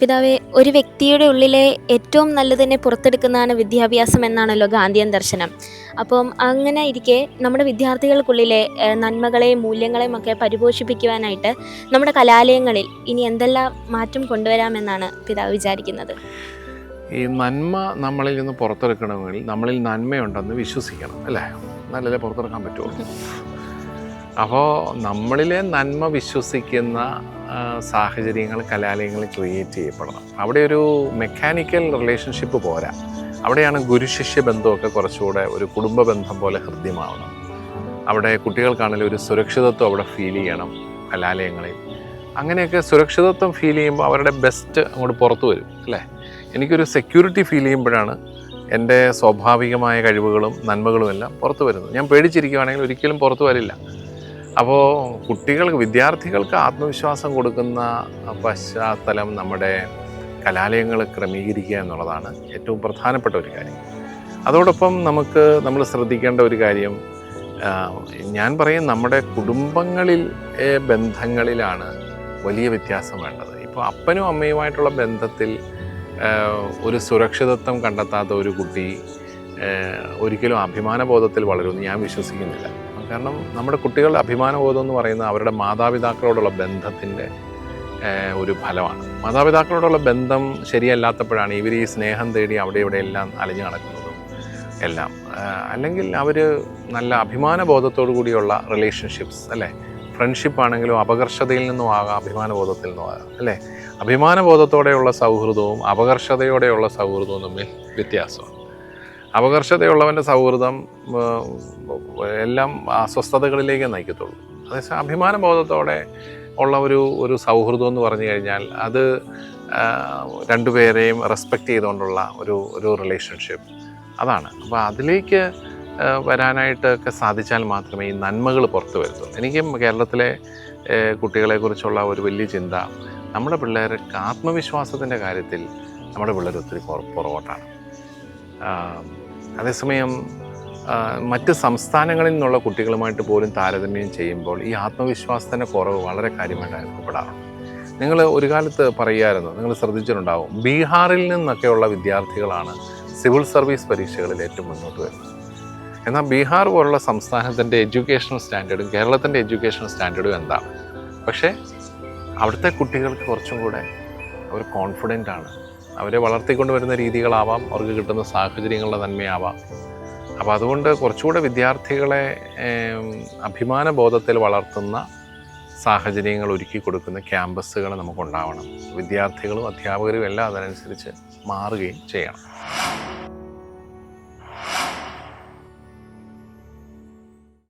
പിതാവേ ഒരു വ്യക്തിയുടെ ഉള്ളിലെ ഏറ്റവും നല്ലതിനെ പുറത്തെടുക്കുന്നതാണ് വിദ്യാഭ്യാസം എന്നാണല്ലോ ഗാന്ധിയൻ ദർശനം. അപ്പം അങ്ങനെ ഇരിക്കെ നമ്മുടെ വിദ്യാർത്ഥികൾക്കുള്ളിലെ നന്മകളെയും മൂല്യങ്ങളെയും ഒക്കെ പരിപോഷിപ്പിക്കുവാനായിട്ട് നമ്മുടെ കലാലയങ്ങളിൽ ഇനി എന്തെല്ലാം മാറ്റം കൊണ്ടുവരാമെന്നാണ് പിതാവ് വിചാരിക്കുന്നത്? ഈ നന്മ നമ്മളിൽ നിന്ന് പുറത്തെടുക്കണമെങ്കിൽ നമ്മളിൽ നന്മയുണ്ടെന്ന് വിശ്വസിക്കണം അല്ലേ? നല്ലതേ പുറത്തെടുക്കാൻ പറ്റുള്ളൂ. അപ്പോൾ നമ്മളിലെ നന്മ വിശ്വസിക്കുന്ന സാഹചര്യങ്ങൾ കലാലയങ്ങൾ ക്രിയേറ്റ് ചെയ്യപ്പെടണം. അവിടെ ഒരു മെക്കാനിക്കൽ റിലേഷൻഷിപ്പ് പോരാ. അവിടെയാണ് ഗുരുശിഷ്യ ബന്ധമൊക്കെ കുറച്ചുകൂടെ ഒരു കുടുംബ ബന്ധം പോലെ ഹൃദ്യമാവണം. അവിടെ കുട്ടികൾക്കാണെങ്കിലും ഒരു സുരക്ഷിതത്വം അവിടെ ഫീൽ ചെയ്യണം കലാലയങ്ങളിൽ. അങ്ങനെയൊക്കെ സുരക്ഷിതത്വം ഫീൽ ചെയ്യുമ്പോൾ അവരുടെ ബെസ്റ്റ് അങ്ങോട്ട് പുറത്തു വരും അല്ലേ? എനിക്കൊരു സെക്യൂരിറ്റി ഫീൽ ചെയ്യുമ്പോഴാണ് എന്റെ സ്വാഭാവികമായ കഴിവുകളും നന്മകളുമെല്ലാം പുറത്തു വരുന്നത്. ഞാൻ പേടിച്ചിരിക്കുകയാണെങ്കിൽ ഒരിക്കലും പുറത്തു വരില്ല. അപ്പോൾ കുട്ടികൾക്ക് വിദ്യാർത്ഥികൾക്ക് ആത്മവിശ്വാസം കൊടുക്കുന്ന പശ്ചാത്തലം നമ്മുടെ കലാലയങ്ങൾ ക്രമീകരിക്കുക എന്നുള്ളതാണ് ഏറ്റവും പ്രധാനപ്പെട്ട ഒരു കാര്യം. അതോടൊപ്പം നമുക്ക് നമ്മൾ ശ്രദ്ധിക്കേണ്ട ഒരു കാര്യം ഞാൻ പറയും നമ്മുടെ കുടുംബങ്ങളിൽ ബന്ധങ്ങളിലാണ് വലിയ വ്യത്യാസം വേണ്ടത്. ഇപ്പോൾ അപ്പനും അമ്മയുമായിട്ടുള്ള ബന്ധത്തിൽ ഒരു സുരക്ഷിതത്വം കണ്ടെത്താത്ത ഒരു കുട്ടി ഒരിക്കലും അഭിമാനബോധത്തിൽ വളരുമെന്ന് ഞാൻ വിശ്വസിക്കുന്നില്ല. കാരണം നമ്മുടെ കുട്ടികളുടെ അഭിമാനബോധം എന്ന് പറയുന്നത് അവരുടെ മാതാപിതാക്കളോടുള്ള ബന്ധത്തിന്റെ ഒരു ഫലമാണ്. മാതാപിതാക്കളോടുള്ള ബന്ധം ശരിയല്ലാത്തപ്പോഴാണ് ഇവർ ഈ സ്നേഹം തേടി അവിടെ ഇവിടെ എല്ലാം അലഞ്ഞു നടക്കുന്നതും എല്ലാം. അല്ലെങ്കിൽ അവർ നല്ല അഭിമാനബോധത്തോടു കൂടിയുള്ള റിലേഷൻഷിപ്സ് അല്ലേ? ഫ്രണ്ട്ഷിപ്പ് ആണെങ്കിലും അപകർഷതയിൽ നിന്നും ആകാം അഭിമാനബോധത്തിൽ നിന്നും ആകാം അല്ലേ? അഭിമാനബോധത്തോടെയുള്ള സൗഹൃദവും അപകർഷതയോടെയുള്ള സൗഹൃദവും തമ്മിൽ വ്യത്യാസമാണ്. അപകർഷതയുള്ളവന്റെ സൗഹൃദം എല്ലാം അസ്വസ്ഥതകളിലേക്ക് നയിക്കത്തുള്ളൂ. അതേസമയം അഭിമാനബോധത്തോടെ ഉള്ള ഒരു ഒരു സൗഹൃദം എന്ന് പറഞ്ഞു കഴിഞ്ഞാൽ അത് രണ്ടുപേരെയും റെസ്പെക്റ്റ് ചെയ്തുകൊണ്ടുള്ള ഒരു ഒരു റിലേഷൻഷിപ്പ് അതാണ്. അപ്പോൾ അതിലേക്ക് വരാനായിട്ടൊക്കെ സാധിച്ചാൽ മാത്രമേ ഈ നന്മകൾ പുറത്തു വരുത്തുള്ളൂ എനിക്കും കേരളത്തിലെ കുട്ടികളെക്കുറിച്ചുള്ള ഒരു വലിയ ചിന്ത നമ്മുടെ പിള്ളേർക്ക് ആത്മവിശ്വാസത്തിന്റെ കാര്യത്തിൽ നമ്മുടെ പിള്ളേർ ഒത്തിരി പുറ- പുറകോട്ടാണ്. അതേസമയം മറ്റ് സംസ്ഥാനങ്ങളിൽ നിന്നുള്ള കുട്ടികളുമായിട്ട് പോലും താരതമ്യം ചെയ്യുമ്പോൾ ഈ ആത്മവിശ്വാസത്തിന്റെ കുറവ് വളരെ കാര്യമായിട്ട് അനുഭവപ്പെടാറുണ്ട്. നിങ്ങൾ ഒരു കാലത്ത് പറയുമായിരുന്നു നിങ്ങൾ ശ്രദ്ധിച്ചിട്ടുണ്ടാവും ബീഹാറിൽ നിന്നൊക്കെയുള്ള വിദ്യാർത്ഥികളാണ് സിവിൽ സർവീസ് പരീക്ഷകളിൽ ഏറ്റവും മുന്നോട്ട് വരുന്നത്. എന്നാൽ ബീഹാർ പോലുള്ള സംസ്ഥാനത്തിന്റെ എഡ്യൂക്കേഷണൽ സ്റ്റാൻഡേർഡും കേരളത്തിന്റെ എഡ്യൂക്കേഷണൽ സ്റ്റാൻഡേർഡും എന്താണ്? പക്ഷേ അവിടുത്തെ കുട്ടികൾക്ക് കുറച്ചും കൂടെ അവർ കോൺഫിഡന്റ് ആണ്. അവരെ വളർത്തിക്കൊണ്ട് വരുന്ന രീതികളാവാം അവർക്ക് കിട്ടുന്ന സാഹചര്യങ്ങളുടെ നന്മയാവാം. അപ്പോൾ അതുകൊണ്ട് കുറച്ചുകൂടെ വിദ്യാർത്ഥികളെ അഭിമാന ബോധത്തിൽ വളർത്തുന്ന സാഹചര്യങ്ങൾ ഒരുക്കി കൊടുക്കുന്ന ക്യാമ്പസുകൾ നമുക്കുണ്ടാവണം. വിദ്യാർത്ഥികളും അധ്യാപകരും എല്ലാം അതിനനുസരിച്ച് മാറുകയും ചെയ്യണം.